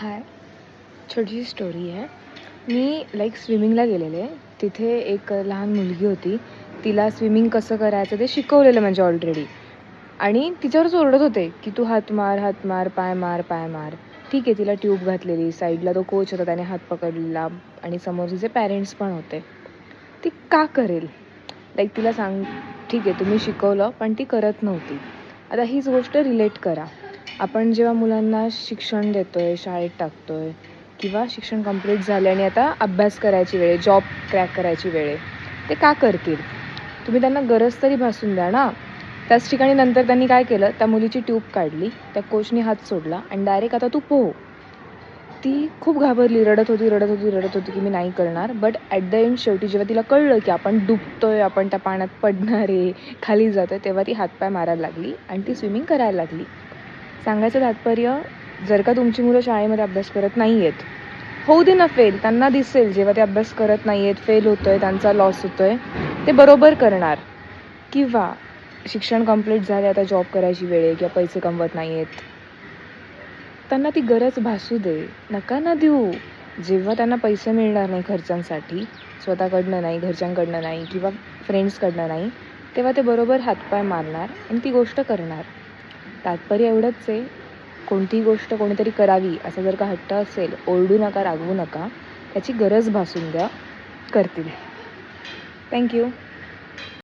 हाय. छोटीशी स्टोरी आहे. मी लाईक स्विमिंगला गेलेले. तिथे एक लहान मुलगी होती. तिला स्विमिंग कसं करायचं ते शिकवलेलं म्हणजे ऑलरेडी आणि तिच्यावरच ओरडत होते की तू हात मार हात मार पाय मार पाय मार. ठीक आहे तिला ट्यूब घातलेली. साईडला तो कोच होता त्याने हात पकडलेला आणि समोर तिचे पॅरेंट्स पण होते ती का करेल? लाईक तिला सांग ठीक आहे तुम्ही शिकवलं पण ती करत नव्हती. आता हीच गोष्ट रिलेट करा. आपण जेव्हा मुलांना शिक्षण देतो आहे शाळेत टाकतो आहे किंवा शिक्षण कंप्लीट झाले आणि आता अभ्यास करायची वेळ जॉब क्रॅक करायची वेळ आहे ते का करतील? तुम्ही त्यांना गरज तरी भासून द्या ना. त्याच ठिकाणी नंतर त्यांनी काय केलं? त्या मुलीची ट्यूब काढली त्या कोचने हात सोडला आणि डायरेक्ट आता तू पोहो. ती खूप घाबरली रडत होती रडत होती रडत होती की मी नाही करणार. बट ॲट द एंड शेवटी जेव्हा तिला कळलं की आपण डुबतोय आपण त्या पाण्यात पडणार आहे खाली आहे तेव्हा ती हातपाय मारायला लागली आणि ती स्विमिंग करायला लागली. सांगायचं तात्पर्य जर का तुमची मुलं शाळेमध्ये अभ्यास करत नाही आहेत होऊ दे ना फेल त्यांना दिसेल जेव्हा ते अभ्यास करत नाही आहेत फेल होतो आहे त्यांचा लॉस होतो आहे ते बरोबर करणार. किंवा शिक्षण कंप्लीट झाले आता जॉब करायची वेळ आहे किंवा पैसे कमवत नाही आहेत त्यांना ती गरज भासू दे नका ना देऊ. जेव्हा त्यांना पैसे मिळणार नाही खर्चांसाठी स्वतःकडनं नाही घरच्यांकडनं नाही किंवा फ्रेंड्सकडनं नाही तेव्हा ते बरोबर हातपाय मारणार आणि ती गोष्ट करणार. तात्पर्य एवढंच आहे कोणतीही गोष्ट कोणीतरी करावी असा जर का हट्ट असेल ओरडू नका रागवू नका त्याची गरज भासून द्या करतील. थँक्यू